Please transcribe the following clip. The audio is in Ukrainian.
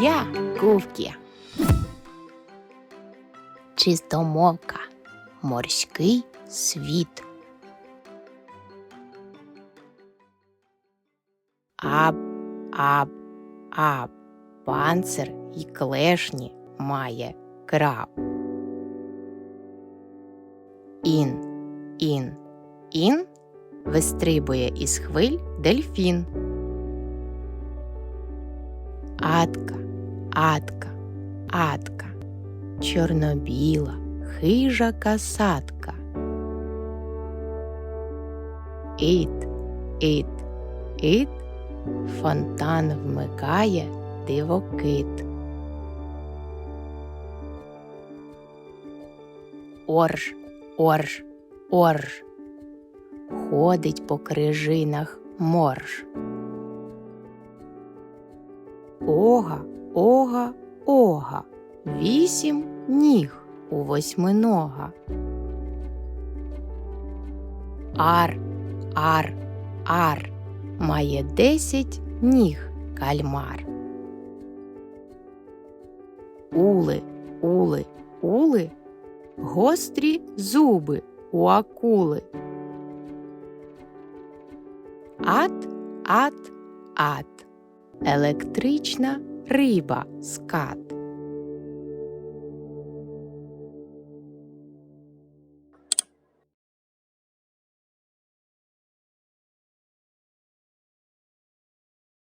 Я Гувкі. Чистомовка. Морський світ. Аб, аб, аб. Панцир і клешні має краб. Ін, ін, ін вистрибує із хвиль дельфін. Атка, атка, атка, чорнобіла, хижа касатка. Іт, іт, іт, фонтан вмикає дивокит. Орж, орж, орж, ходить по крижинах морж. Ога, ога, ога, вісім ніг у восьминога. Ар, ар, ар, має десять ніг кальмар. Ули, ули, ули, гострі зуби у акули. Ат, ат, ат, електрична риба скат.